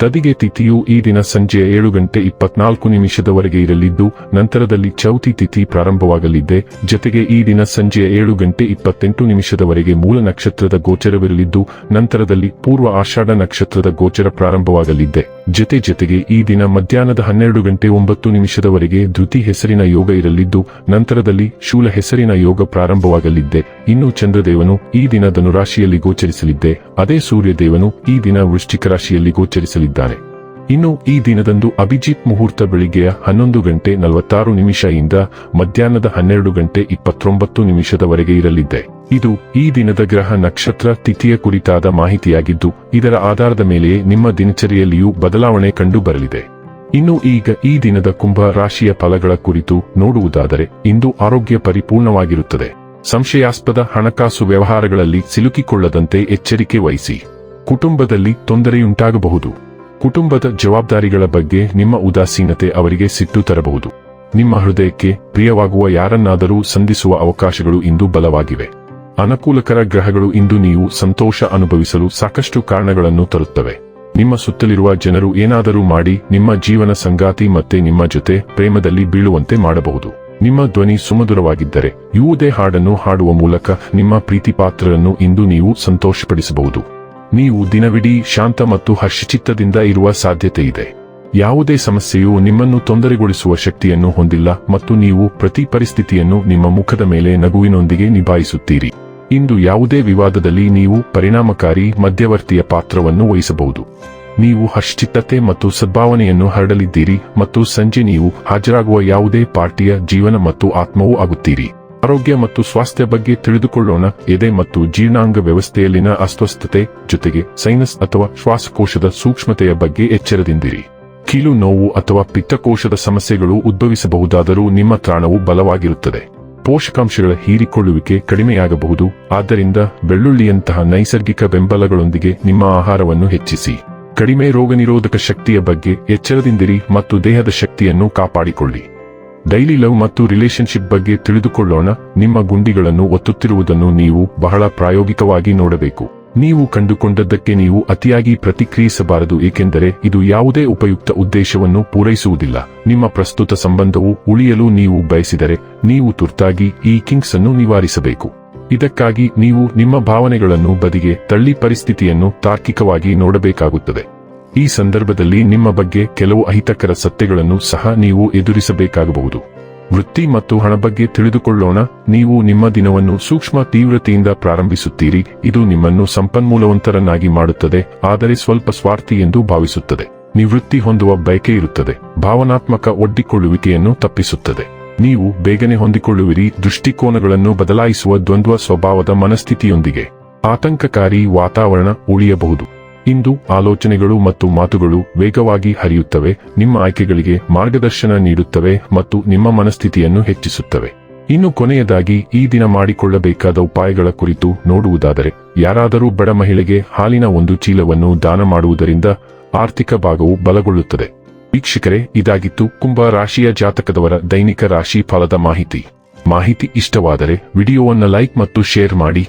ತದಿಗೆ ತಿಥಿಯು ಈ ದಿನ ಸಂಜೆ ಏಳು ಗಂಟೆ ಇಪ್ಪತ್ನಾಲ್ಕು ನಿಮಿಷದವರೆಗೆ ಇರಲಿದ್ದು, ನಂತರದಲ್ಲಿ ಚೌತಿ ತಿಥಿ ಪ್ರಾರಂಭವಾಗಲಿದೆ. ಜತೆಗೆ ಈ ದಿನ ಸಂಜೆ ಏಳು ಗಂಟೆ ಇಪ್ಪತ್ತೆಂಟು ನಿಮಿಷದವರೆಗೆ ಮೂಲ ನಕ್ಷತ್ರದ ಗೋಚರವಿರಲಿದ್ದು, ನಂತರದಲ್ಲಿ ಪೂರ್ವ ಆಷಾಢ ನಕ್ಷತ್ರದ ಗೋಚರ ಪ್ರಾರಂಭವಾಗಲಿದೆ. ಜತೆ ಜತೆಗೆ ಈ ದಿನ ಮಧ್ಯಾಹ್ನದ ಹನ್ನೆರಡು ಗಂಟೆ ಒಂಬತ್ತು ನಿಮಿಷದವರೆಗೆ ಧೃತಿ ಹೆಸರಿನ ಯೋಗ ಇರಲಿದ್ದು, ನಂತರದಲ್ಲಿ ಶೂಲ ಹೆಸರಿನ ಯೋಗ ಪ್ರಾರಂಭವಾಗಲಿದೆ. ಇನ್ನು ಚಂದ್ರದೇವನು ಈ ದಿನ ಧನುರಾಶಿಯಲ್ಲಿ ಗೋಚರಿಸಲಿದ್ದೆ. ಅದೇ ಸೂರ್ಯದೇವನು ಈ ದಿನ ವೃಶ್ಚಿಕ ರಾಶಿಯಲ್ಲಿ ಗೋಚರಿಸಲಿದ್ದಾನೆ ಇನ್ನು ಈ ದಿನದಂದು ಅಭಿಜಿತ್ ಮುಹೂರ್ತ ಬೆಳಿಗ್ಗೆಯ ಹನ್ನೊಂದು ಗಂಟೆ ನಲವತ್ತಾರು ನಿಮಿಷದಿಂದ ಮಧ್ಯಾಹ್ನದ ಹನ್ನೆರಡು ಗಂಟೆ ಇಪ್ಪತ್ತೊಂಬತ್ತು ನಿಮಿಷದವರೆಗೆ ಇರಲಿದೆ. ಇದು ಈ ದಿನದ ಗ್ರಹ ನಕ್ಷತ್ರ ತಿಥಿಯ ಕುರಿತಾದ ಮಾಹಿತಿಯಾಗಿದ್ದು, ಇದರ ಆಧಾರದ ಮೇಲೆಯೇ ನಿಮ್ಮ ದಿನಚರಿಯಲ್ಲಿಯೂ ಬದಲಾವಣೆ ಕಂಡು ಬರಲಿದೆ ಇನ್ನು ಈಗ ಈ ದಿನದ ಕುಂಭ ರಾಶಿಯ ಫಲಗಳ ಕುರಿತು ನೋಡುವುದಾದರೆ, ಇಂದು ಆರೋಗ್ಯ ಪರಿಪೂರ್ಣವಾಗಿರುತ್ತದೆ. ಸಂಶಯಾಸ್ಪದ ಹಣಕಾಸು ವ್ಯವಹಾರಗಳಲ್ಲಿ ಸಿಲುಕಿಕೊಳ್ಳದಂತೆ ಎಚ್ಚರಿಕೆ ವಹಿಸಿ. ಕುಟುಂಬದಲ್ಲಿ ತೊಂದರೆಯುಂಟಾಗಬಹುದು. ಕುಟುಂಬದ ಜವಾಬ್ದಾರಿಗಳ ಬಗ್ಗೆ ನಿಮ್ಮ ಉದಾಸೀನತೆ ಅವರಿಗೆ ಸಿಟ್ಟು ತರಬಹುದು. ನಿಮ್ಮ ಹೃದಯಕ್ಕೆ ಪ್ರಿಯವಾಗುವ ಯಾರನ್ನಾದರೂ ಸಂಧಿಸುವ ಅವಕಾಶಗಳು ಇಂದು ಬಲವಾಗಿವೆ. ಅನುಕೂಲಕರ ಗ್ರಹಗಳು ಇಂದು ನೀವು ಸಂತೋಷ ಅನುಭವಿಸಲು ಸಾಕಷ್ಟು ಕಾರಣಗಳನ್ನು ತರುತ್ತವೆ. ನಿಮ್ಮ ಸುತ್ತಲಿರುವ ಜನರು ಏನಾದರೂ ಮಾಡಿ ನಿಮ್ಮ ಜೀವನ ಸಂಗಾತಿ ಮತ್ತೆ ನಿಮ್ಮ ಜೊತೆ ಪ್ರೇಮದಲ್ಲಿ ಬೀಳುವಂತೆ ಮಾಡಬಹುದು. ನಿಮ್ಮ ಧ್ವನಿ ಸುಮಧುರವಾಗಿದ್ದರೆ ಯಾವುದೇ ಹಾಡನ್ನು ಹಾಡುವ ಮೂಲಕ ನಿಮ್ಮ ಪ್ರೀತಿಪಾತ್ರರನ್ನು ಇಂದು ನೀವು ಸಂತೋಷಪಡಿಸಬಹುದು. ನೀವು ದಿನವಿಡೀ ಶಾಂತ ಮತ್ತು ಹರ್ಷಚಿತ್ತದಿಂದ ಇರುವ ಸಾಧ್ಯತೆ ಇದೆ ಯಾವುದೇ ಸಮಸ್ಯೆಯು ನಿಮ್ಮನ್ನು ತೊಂದರೆಗೊಳಿಸುವ ಶಕ್ತಿಯನ್ನು ಹೊಂದಿಲ್ಲ ಮತ್ತು ನೀವು ಪ್ರತಿ ಪರಿಸ್ಥಿತಿಯನ್ನು ನಿಮ್ಮ ಮುಖದ ಮೇಲೆ ನಗುವಿನೊಂದಿಗೆ ನಿಭಾಯಿಸುತ್ತೀರಿ. ಇಂದು ಯಾವುದೇ ವಿವಾದದಲ್ಲಿ ನೀವು ಪರಿಣಾಮಕಾರಿ ಮಧ್ಯವರ್ತಿಯ ಪಾತ್ರವನ್ನು ವಹಿಸಬಹುದು. ನೀವು ಹರ್ಷಚಿತ್ತತೆ ಮತ್ತು ಸದ್ಭಾವನೆಯನ್ನು ಹರಡಲಿದ್ದೀರಿ ಮತ್ತು ಸಂಜೆ ನೀವು ಹಾಜರಾಗುವ ಯಾವುದೇ ಪಾರ್ಟಿಯ ಜೀವನ ಮತ್ತು ಆತ್ಮವೂ ಆಗುತ್ತೀರಿ. ಆರೋಗ್ಯ ಮತ್ತು ಸ್ವಾಸ್ಥ್ಯ ಬಗ್ಗೆ ತಿಳಿದುಕೊಳ್ಳೋಣ. ಎದೆ ಮತ್ತು ಜೀರ್ಣಾಂಗ ವ್ಯವಸ್ಥೆಯಲ್ಲಿನ ಅಸ್ವಸ್ಥತೆ ಜೊತೆಗೆ ಸೈನಸ್ ಅಥವಾ ಶ್ವಾಸಕೋಶದ ಸೂಕ್ಷ್ಮತೆಯ ಬಗ್ಗೆ ಎಚ್ಚರದಿಂದಿರಿ. ಕೀಲು ನೋವು ಅಥವಾ ಪಿತ್ತಕೋಶದ ಸಮಸ್ಯೆಗಳು ಉದ್ಭವಿಸಬಹುದಾದರೂ ನಿಮ್ಮ ತ್ರಾಣವು ಬಲವಾಗಿರುತ್ತದೆ. ಪೋಷಕಾಂಶಗಳ ಹೀರಿಕೊಳ್ಳುವಿಕೆ ಕಡಿಮೆಯಾಗಬಹುದು. ಆದ್ದರಿಂದ ಬೆಳ್ಳುಳ್ಳಿಯಂತಹ ನೈಸರ್ಗಿಕ ಬೆಂಬಲಗಳೊಂದಿಗೆ ನಿಮ್ಮ ಆಹಾರವನ್ನು ಹೆಚ್ಚಿಸಿ. ಕಡಿಮೆ ರೋಗನಿರೋಧಕ ಶಕ್ತಿಯ ಬಗ್ಗೆ ಎಚ್ಚರದಿಂದಿರಿ ಮತ್ತು ದೇಹದ ಶಕ್ತಿಯನ್ನು ಕಾಪಾಡಿಕೊಳ್ಳಿ. ಡೈಲಿ ಲವ್ ಮತ್ತು ರಿಲೇಶನ್ಶಿಪ್ ಬಗ್ಗೆ ತಿಳಿದುಕೊಳ್ಳೋಣ. ನಿಮ್ಮ ಗುಂಡಿಗಳನ್ನು ಒತ್ತುತ್ತಿರುವುದನ್ನು ನೀವು ಬಹಳ ಪ್ರಾಯೋಗಿಕವಾಗಿ ನೋಡಬೇಕು. ನೀವು ಕಂಡುಕೊಂಡದ್ದಕ್ಕೆ ನೀವು ಅತಿಯಾಗಿ ಪ್ರತಿಕ್ರಿಯಿಸಬಾರದು, ಏಕೆಂದರೆ ಇದು ಯಾವುದೇ ಉಪಯುಕ್ತ ಉದ್ದೇಶವನ್ನು ಪೂರೈಸುವುದಿಲ್ಲ. ನಿಮ್ಮ ಪ್ರಸ್ತುತ ಸಂಬಂಧವು ಉಳಿಯಲು ನೀವು ಬಯಸಿದರೆ ನೀವು ತುರ್ತಾಗಿ ಈ ಕಿಂಗ್ಸ್ ಅನ್ನು ನಿವಾರಿಸಬೇಕು. ಇದಕ್ಕಾಗಿ ನೀವು ನಿಮ್ಮ ಭಾವನೆಗಳನ್ನು ಬದಿಗೆ ತಳ್ಳಿ ಪರಿಸ್ಥಿತಿಯನ್ನು ತಾರ್ಕಿಕವಾಗಿ ನೋಡಬೇಕಾಗುತ್ತದೆ. ಈ ಸಂದರ್ಭದಲ್ಲಿ ನಿಮ್ಮ ಬಗ್ಗೆ ಕೆಲವು ಅಹಿತಕರ ಸತ್ಯಗಳನ್ನು ಸಹ ನೀವು ಎದುರಿಸಬೇಕಾಗಬಹುದು. ವೃತ್ತಿ ಮತ್ತು ಹಣ ಬಗ್ಗೆ ತಿಳಿದುಕೊಳ್ಳೋಣ. ನೀವು ನಿಮ್ಮ ದಿನವನ್ನು ಸೂಕ್ಷ್ಮ ತೀವ್ರತೆಯಿಂದ ಪ್ರಾರಂಭಿಸುತ್ತೀರಿ. ಇದು ನಿಮ್ಮನ್ನು ಸಂಪನ್ಮೂಲವಂತರನ್ನಾಗಿ ಮಾಡುತ್ತದೆ, ಆದರೆ ಸ್ವಲ್ಪ ಸ್ವಾರ್ಥಿ ಎಂದು ಭಾವಿಸುತ್ತದೆ. ನಿವೃತ್ತಿ ಹೊಂದುವ ಬಯಕೆ ಇರುತ್ತದೆ, ಭಾವನಾತ್ಮಕ ಒಡ್ಡಿಕೊಳ್ಳುವಿಕೆಯನ್ನು ತಪ್ಪಿಸುತ್ತದೆ. ನೀವು ಬೇಗನೆ ಹೊಂದಿಕೊಳ್ಳುವಿರಿ, ದೃಷ್ಟಿಕೋನಗಳನ್ನು ಬದಲಾಯಿಸುವ ದ್ವಂದ್ವ ಸ್ವಭಾವದ ಮನಸ್ಥಿತಿಯೊಂದಿಗೆ. ಆತಂಕಕಾರಿ ವಾತಾವರಣ ಉಳಿಯಬಹುದು. ಇಂದು ಆಲೋಚನೆಗಳು ಮತ್ತು ಮಾತುಗಳು ವೇಗವಾಗಿ ಹರಿಯುತ್ತವೆ, ನಿಮ್ಮ ಆಯ್ಕೆಗಳಿಗೆ ಮಾರ್ಗದರ್ಶನ ನೀಡುತ್ತವೆ ಮತ್ತು ನಿಮ್ಮ ಮನಸ್ಥಿತಿಯನ್ನು ಹೆಚ್ಚಿಸುತ್ತವೆ. ಇನ್ನು ಕೊನೆಯದಾಗಿ, ಈ ದಿನ ಮಾಡಿಕೊಳ್ಳಬೇಕಾದ ಉಪಾಯಗಳ ಕುರಿತು ನೋಡುವುದಾದರೆ, ಯಾರಾದರೂ ಬಡ ಮಹಿಳೆಗೆ ಹಾಲಿನ ಒಂದು ಚೀಲವನ್ನು ದಾನ ಮಾಡುವುದರಿಂದ ಆರ್ಥಿಕ ಭಾಗವು ಬಲಗೊಳ್ಳುತ್ತದೆ. ವೀಕ್ಷಕರೇ, ಇದಾಗಿತ್ತು ಕುಂಭ ರಾಶಿಯ ಜಾತಕದವರ ದೈನಿಕ ರಾಶಿ ಫಲದ ಮಾಹಿತಿ. ಮಾಹಿತಿ ಇಷ್ಟವಾದರೆ, ವಿಡಿಯೋವನ್ನು ಲೈಕ್ ಮತ್ತು ಶೇರ್ ಮಾಡಿ.